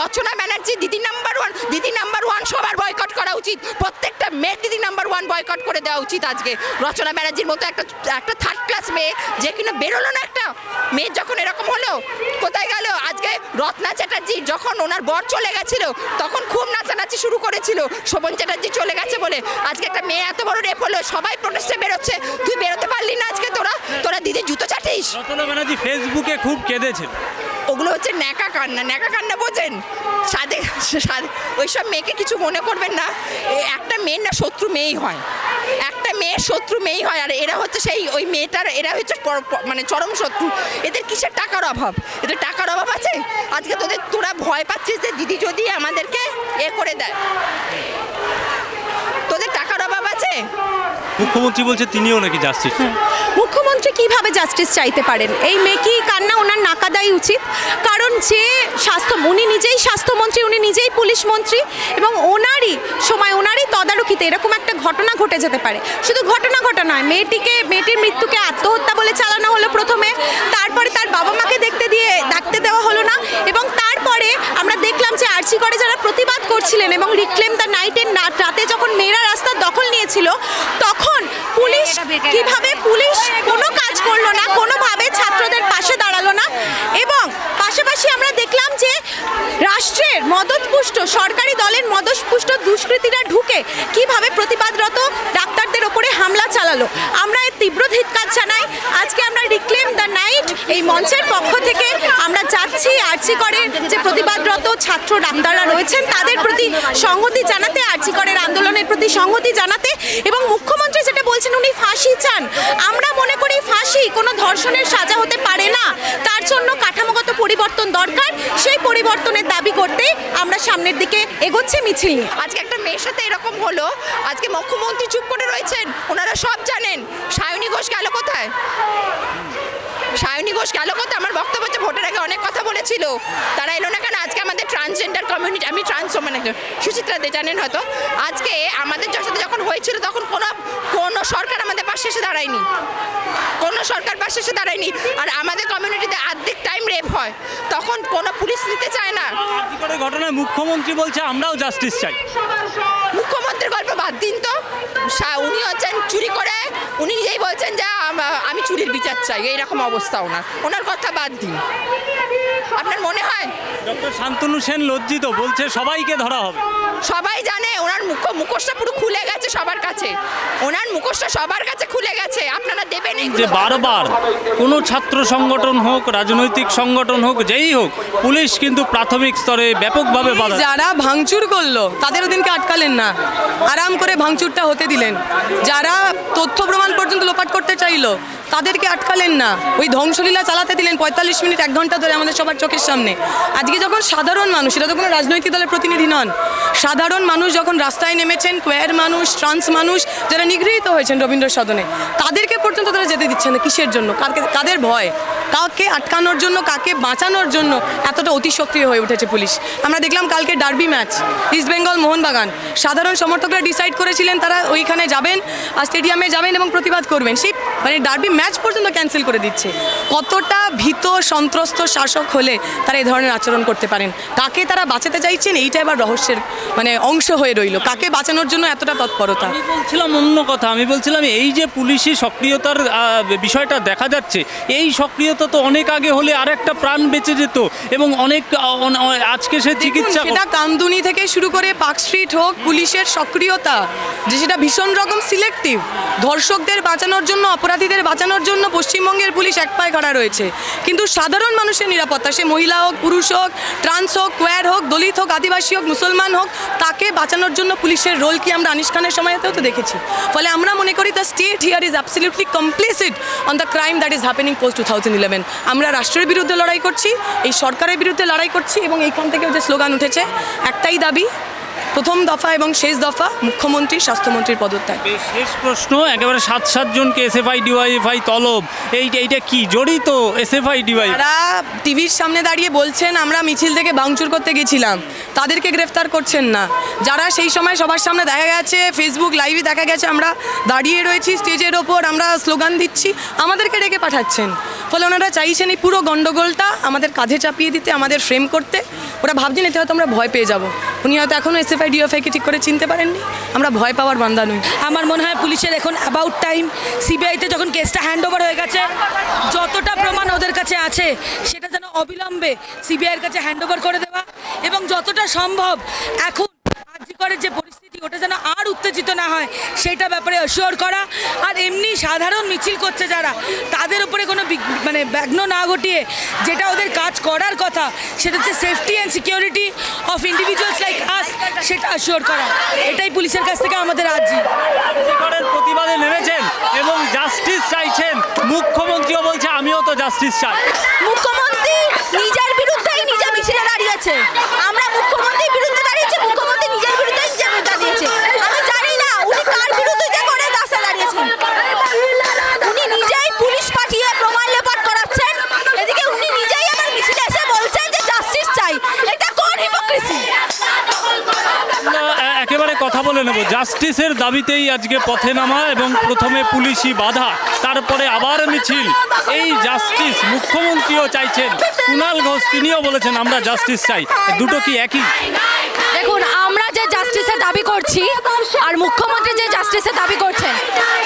Rachana Banerjee Didi number one Didi number one সবার boycott করা উচিত প্রত্যেকটা মেয়ের দিদি নাম্বার ওয়ান বয়কট করে দেওয়া উচিত আজকে। রচনা ব্যানার্জির মতো একটা একটা থার্ড ক্লাস মেয়ে যে কিনা বেরোলো না একটা। মেয়ে যখন এরকম হলো কোথায় গেল? আজকে রত্না চ্যাটার্জি যখন ওনার বর চলে গেছিল তখন খুব নাচানাচি শুরু করেছিল। শোভন চ্যাটার্জি চলে গেছে বলে। আজকে একটা মেয়ে এত বড় রেপ হলো সবাই প্রোটেস্টে বেরোচ্ছে। তুই বেরোতে পারলি না আজকে তোরা? তোরা দিদি জুতো চাটিস? রচনা ব্যানার্জি ফেসবুকে খুব কেঁদেছে ওগুলো হচ্ছে ন্যাকা কান্না। ন্যাকা কান্না বোঝেন? সাদে সাদে ওইসব মেয়েকে কিছু মনে করবেন না। একটা মেয়ের না শত্রু মেয়েই হয়। একটা মেয়ে শত্রু মেয়েই হয়, আর এরা হচ্ছে সেই ওই মেয়েটার, এরা হচ্ছে মানে চরম শত্রু। এদের কিসের টাকার অভাব? এদের টাকার অভাব আছে? আজকে তোদের, তোরা ভয় পাচ্ছিস যে দিদি যদি আমাদেরকে এ করে দেয়। তোদের টাকার অভাব আছে? মুখ্যমন্ত্রী বলছে তিনিও নাকি জাস্টিস মুখ্যমন্ত্রী কীভাবে জাস্টিস চাইতে পারেন? এই মেকি কান্না, ওনার নাকা দেয় উচিত? কারণ যে স্বাস্থ্য, উনি নিজেই স্বাস্থ্যমন্ত্রী, উনি নিজেই পুলিশ মন্ত্রী, এবং ওনারই সময়, ওনারই তদারকিতে এরকম একটা ঘটনা ঘটে যেতে পারে। শুধু ঘটনা ঘটা নয়, মেয়েটিকে, মেয়েটির মৃত্যুকে আত্মহত্যা বলে চালানো হলো প্রথমে, তারপরে তার বাবা মাকে দেখতে দিয়ে, ডাকতে দেওয়া হলো না, এবং তারপরে আমরা দেখলাম যে আর্জি করে যারা প্রতিবাদ করছিলেন এবং রিক্লেম দ্য নাইটের রাতে যখন মেয়েরা রাস্তার দখল নিয়েছিল, তখন কীভাবে পুলিশ কোনো কাজ করল না কোনোভাবে ছাত্রদের পাশে দাঁড়াল না এবং পাশাপাশি আমরা দেখলাম যে রাষ্ট্রের মদতপুষ্ট সরকারি দলের মদতপুষ্ট দুষ্কৃতীরা ঢুকে কীভাবে প্রতিবাদরত ডাক্তারদের ওপরে হামলা চালালো। আমরা এর তীব্র ধিক্কার জানাই। আজকে আমরা রিক্লেম দ্য নাইট এই মঞ্চের পক্ষ থেকে। আমরা যাচ্ছি আর্জি করে যে প্রতিবাদরত ছাত্র ডাক্তাররা রয়েছেন, তাদের প্রতি সংহতি জানাতে, আর্জি করের আন্দোলনের প্রতি সংহতি জানাতে এবং মুখ্যমন্ত্রী যেটা বলছেন, উনি ফাঁসি চান। আমরা মনে করি ফাঁসি কোনো ধর্ষণের সাজা হতে পারে না। তার জন্য কাঠামোগত পরিবর্তন দরকার। সেই পরিবর্তনের দাবি করতে আমরা সামনের দিকে এগোচ্ছে মিছিল আজকে একটা মেয়ের সাথে এরকম হলো। আজকে মুখ্যমন্ত্রী চুপ করে রয়েছেন ওনারা সব জানেন। সায়নী ঘোষ গেল কোথায়? সায়নী ঘোষ গেল কোথায়? আমার বক্তব্য হচ্ছে ভোটের আগে অনেক কথা বলেছিল। তারা এলো না কেন? আজকে আমাদের ট্রান্সজেন্ডার কমিউনিটি আমি ট্রান্স মানে সুচিত্রা দে জানেন হয়তো? আজকে আমাদের সাথে যখন হয়েছিল তখন কোনো কোনো সরকার আমাদের পাশে এসে দাঁড়ায়নি। কোনো সরকার পাশে এসে দাঁড়ায়নি। আর আমাদের কমিউনিটিতে অর্ধেক টাইম রেপ হয়। তখন কোনো পুলিশ নিতে চায় না। ঘটনায় মুখ্যমন্ত্রী বলছে আমরাও জাস্টিস চাই। মুখ্যমন্ত্রীর গল্প বাদ দিন তো। উনি হচ্ছেন চুরি করে উনি নিজেই বলছেন যে আমি চুরির বিচার চাই এইরকম অবস্থা ওনার। ওনার কথা বাদ দিন। আপনার মনে হয়? ডক্টর শান্তনু সেন লজ্জিত বলছে সবাইকে ধরা হবে। সবাই জানে ওনার মুখ মুখোশটা পুরো খুলে গেছে সবার কাছে। ওনার মুখোশটা সবার কাছে খুলে গেছে আপনারা দেবেন যে বারবার কোনো ছাত্র সংগঠন হোক রাজনৈতিক সংগঠন হোক যেই হোক পুলিশ কিন্তু প্রাথমিক স্তরে ব্যাপকভাবে বাধা যারা ভাঙচুর করল তাদের ওদিনকে আটকালেন না। আরাম করে ভাঙচুরটা হতে দিলেন। যারা তথ্য প্রমাণ পর্যন্ত লোপাট করতে চাইলো, তাদেরকে আটকালেন না। ওই ধ্বংসলীলা চালাতে দিলেন পঁয়তাল্লিশ মিনিট, এক ঘণ্টা ধরে আমাদের সবার চোখের সামনে। আজকে যখন সাধারণ মানুষ, এটা তো কোনো রাজনৈতিক দলের প্রতিনিধি নন, সাধারণ মানুষ যখন রাস্তায় নেমেছেন কোয়ার মানুষ ট্রান্স মানুষ, যারা নিগৃহীত হয়েছেন রবীন্দ্র সদনে, তাদেরকে পর্যন্ত তারা যেতে দিচ্ছেন না কিসের জন্য? কাকে, কাদের ভয়? কাকে আটকানোর জন্য, কাকে বাঁচানোর জন্য এতটা অতি সক্রিয় হয়ে উঠেছে পুলিশ? আমরা দেখলাম কালকে derby match, East Bengal Mohun Bagan. সাধারণ সমর্থকরা ডিসাইড করেছিলেন, তারা ওইখানে যাবেন আর স্টেডিয়ামে যাবেন এবং প্রতিবাদ করবেন। সেই মানে ডার্বি ম্যাচ পর্যন্ত ক্যান্সেল করে দিচ্ছে। কতটা ভীত সন্ত্রস্ত শাসক হলে তারা এই ধরনের আচরণ করতে পারেন? কাকে তারা বাঁচাতে চাইছেন? এইটা এবার রহস্যের মানে অংশ হয়ে রইল। কাকে বাঁচানোর জন্য এতটা তৎপরতা? আমি বলছিলাম অন্য কথা। আমি বলছিলাম এই যে পুলিশি সক্রিয়তার বিষয়টা দেখা যাচ্ছে এই সক্রিয়তা তো অনেক আগে হলে আর একটা প্রাণ বেঁচে যেত এবং অনেক আজকে সে চিকিৎসা সেটা কামদুনি থেকে শুরু করে পার্ক স্ট্রিট হোক পুলিশের সক্রিয়তা যে সেটা ভীষণ রকম সিলেক্টিভ ধর্ষকদের বাঁচানোর জন্য, অপরাধীদের বাঁচানোর জন্য পশ্চিমবঙ্গের পুলিশ এক পায়ে খড়া রয়েছে। কিন্তু সাধারণ মানুষের নিরাপত্তা, সে মহিলা হোক, পুরুষ হোক ট্রান্স হোক কোয়ার হোক, দলিত হোক, আদিবাসী হোক, মুসলমান হোক, তাকে বাঁচানোর জন্য পুলিশের রোল কি আমরা আনিস খানের সময়তেও তো দেখেছি। ফলে আমরা মনে করি the state here is absolutely complicit on the crime that is happening post two thousand eleven আমরা রাষ্ট্রের বিরুদ্ধে লড়াই করছি, এই সরকারের বিরুদ্ধে লড়াই করছি এবং এইখান থেকেও যে স্লোগান উঠেছে, একটাই দাবি প্রথম দফা এবং শেষ দফা মুখ্যমন্ত্রী স্বাস্থ্যমন্ত্রীর পদত্যাগ। শেষ প্রশ্ন একেবারে সাত সাতজনকে এস এসএফআই ডিওয়াইএফআই তলব। এই এইটা কি? জড়িত এস এসএফআই ডিওয়াই তারা টিভির সামনে দাঁড়িয়ে বলছেন আমরা মিছিল থেকে বাংচুর করতে গেছিলাম। তাদেরকে গ্রেফতার করছেন না। যারা সেই সময় সবার সামনে দেখা গেছে ফেসবুক লাইভে দেখা গেছে আমরা দাঁড়িয়ে রয়েছি স্টেজের ওপর আমরা স্লোগান দিচ্ছি আমাদেরকে ডেকে পাঠাচ্ছেন। ফলে ওনারা চাইছেন এই পুরো গণ্ডগোলটা আমাদের কাঁধে চাপিয়ে দিতে আমাদের ফ্রেম করতে। ওরা ভাবছেন এতে হয়তো আমরা ভয় পেয়ে যাব। উনি হয়তো এখনও এসএফআই ডিএফআইকে ঠিক করে চিনতে পারেননি। আমরা ভয় পাওয়ার বান্দা নই। আমার মনে হয় পুলিশের এখন অ্যাবাউট টাইম সিবিআইতে যখন কেসটা হ্যান্ড ওভার হয়ে গেছে, যতটা প্রমাণ ওদের কাছে আছে, সেটা যেন অবিলম্বে সিবিআইয়ের কাছে হ্যান্ড ওভার করে দেওয়া এবং যতটা সম্ভব এখন আর্যিকরের যে পরিস্থিতি, ওটা যেন উত্তেজিত না হয় সেটা ব্যাপারে অশিওর করা। আর এমনি সাধারণ মিছিল করছে যারা তাদের উপরে কোনো মানে ব্যাঘ্ন না ঘটিয়ে যেটা ওদের কাজ করার কথা সেটা হচ্ছে safety and security of individuals like us সেটা অশিওর করা। এটাই পুলিশের কাছ থেকে আমাদের আর্জি। প্রতিবাদে নেমেছেন এবং জাস্টিস চাইছেন। মুখ্যমন্ত্রীও বলছে আমিও তো জাস্টিস চাই। মুখ্যমন্ত্রী নিজের বিরুদ্ধেই নিজে মিছিলে দাঁড়িয়েছে। আমরা মুখ্যমন্ত্রীর বিরুদ্ধে কথা বলে নেব। জাস্টিসের দাবিতেই আজকে পথে নামা এবং প্রথমে পুলিশি বাধা, তারপরে আবার মিছিল। এই জাস্টিস মুখ্যমন্ত্রীও চাইছেন কুণাল ঘোষ তিনিও বলেছেন, আমরা জাস্টিস চাই। দুটো কি একই? দেখুন, আমরা যে জাস্টিসের দাবি করছি, আর মুখ্যমন্ত্রী যে জাস্টিসের দাবি করছেন,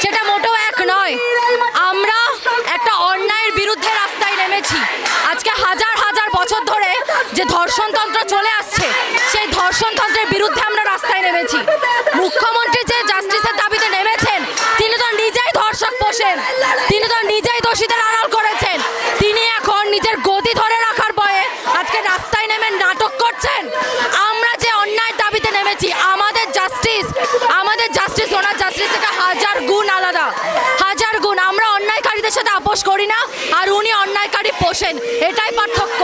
সেটা মোটেও এক নয়। আমরা একটা অন্যায়ের বিরুদ্ধে রাস্তায় নেমেছি। আজকে হাজার হাজার বছর ধরে যে ধর্ষণতন্ত্র চলে আসছে, সেই ধর্ষণতন্ত্রের বিরুদ্ধে আমরা পোষেন তিনি তো নিজেই দোষীদের আড়াল করেছেন। তিনি এখন নিজের গতি ধরে রাখার ভয়ে আজকে রাস্তায় নেমে নাটক করছেন। আমরা যে অন্যায়ের দাবিতে নেমেছি, আমাদের জাস্টিস আমাদের জাস্টিস ওনার জাস্টিস থেকে হাজার গুণ আলাদা। হাজার গুণ। আমরা অন্যায়কারীদের সাথে আপোষ করি না, আর উনি অন্যায়কারী পোষেন। এটাই পার্থক্য।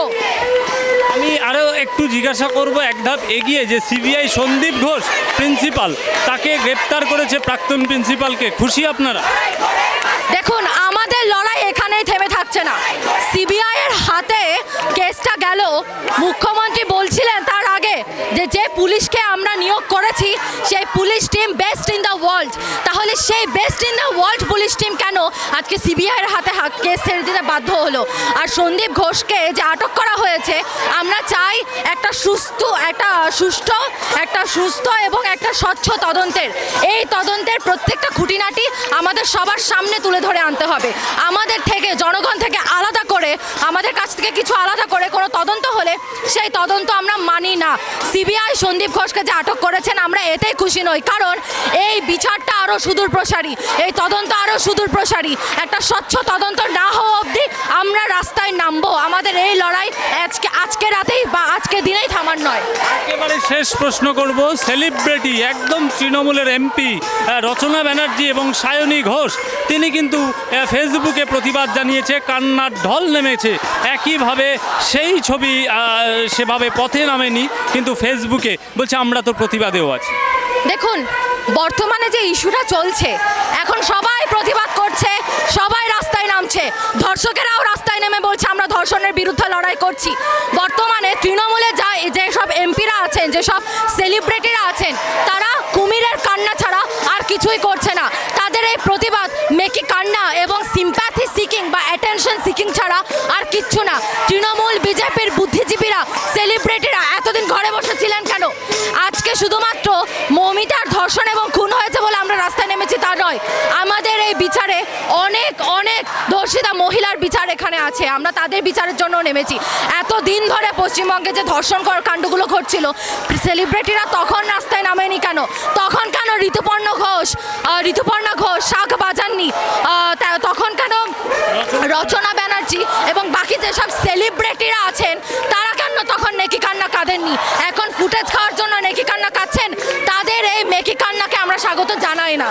আমি আরও একটু জিজ্ঞাসা করব, এক ধাপ এগিয়ে যে সিবিআই সন্দীপ ঘোষ প্রিন্সিপাল তাকে গ্রেপ্তার করেছে প্রাক্তন প্রিন্সিপালকে খুশি আপনারা? দেখুন, আমাদের লড়াই এখানেই থেমে থাকছে না। সিবিআই এর হাতে কেসটা গেল। মুখ্যমন্ত্রী বলছিলেন তার আগে যে যে পুলিশকে আমরা নিয়োগ করেছি, সেই police team best in the world. তাহলে সেই best in the world police team কেন আজকে সিবিআই এর হাতে কেস ছেড়ে দিতে বাধ্য হলো? আর সন্দীপ ঘোষকে যে আটক করা হয়েছে, আমরা চাই একটা সুস্থ, একটা সুষ্ঠু, একটা সুস্থ এবং একটা স্বচ্ছ তদন্তের। এই তদন্তের প্রত্যেকটা খুঁটিনাটি আমাদের সবার সামনে তুলে ধরে আনতে হবে। আমাদের থেকে, জনগণ থেকে আলাদা করে, আমাদের কাছ থেকে কিছু আলাদা করে কোনো তদন্ত হলে সেই তদন্ত আমরা মানি না। সিবিআই সন্দীপ ঘোষকে যে আটক করেছেন, আমরা এতেই খুশি নই। কারণ এই বিচারটা আরও সুদূর প্রসারী, এই তদন্ত আরও সুদূর প্রসারী। একটা স্বচ্ছ তদন্ত না হওয়া অবধি আমরা রাস্তায় নামবো। আমাদের এই লড়াই আজকে আজকে রাতেই বা আজকে দিনেই থামার নয়। একেবারে শেষ প্রশ্ন করব। সেলিব্রিটি, একদম তৃণমূলের এমপি রচনা ব্যানার্জি এবং সায়নী ঘোষ, তিনি কিন্তু ফেসবুকে প্রতিবাদ জানিয়েছে কান্নার ঢল নেমেছে। একইভাবে সেই ছবি সেভাবে পথে নামেনি, কিন্তু ফেসবুকে বলছে, আমরা তো প্রতিবাদেও আছি। দেখুন, বর্তমানে যে ইস্যুটা চলছে, এখন সবাই প্রতিবাদ করছে, সবাই রাস্তায় নামছে। ধর্ষকেরাও রাস্তায় নেমে বলছে, আমরা ধর্ষণের বিরুদ্ধে লড়াই করছি। বর্তমানে তৃণমূলে যা যেসব এমপিরা আছেন, যেসব সেলিব্রিটিরা আছেন, তারা কুমিরের কান্না ছাড়া আর কিছুই করছে না। তাদের এই প্রতিবাদ কান্না এবং সিম্প্যাথি সিকিং বা অ্যাটেনশন সিকিং ছাড়া আর কিচ্ছু না। তৃণমূল, বিজেপির বুদ্ধিজীবীরা সেলিব্রিটিরা এতদিন ঘরে বসেছিলেন কেন? আজকে শুধুমাত্র মৌমিতার ধর্ষণ এবং খুন হয়েছে বলে আমরা রাস্তায় নেমেছি তা নয়। আমাদের এই বিচারে অনেক অনেক ধর্ষিতা মহিলার বিচার এখানে আছে। আমরা তাদের বিচারের জন্য নেমেছি। এত দিন ধরে পশ্চিমবঙ্গে যে ধর্ষণ কর- কাণ্ডগুলো ঘটছিল সেলিব্রিটিরা তখন রাস্তায় নামেনি কেন? তখন কেন ঋতুপর্ণ ঘোষ ঋতুপর্ণা ঘোষ শাক বাজাননি আহ, তা- তখন কেন রচনা ব্যানার্জি এবং বাকি যেসব সেলিব্রিটিরা আছেন, তারা কেন তখন নেকি কান্না কাঁদেননি। এখন ফুটেজ খাওয়ার জন্য নেকি কান্না কাঁদছেন, তাদের এই মেকি কান্নাকে আমরা স্বাগত জানাই না।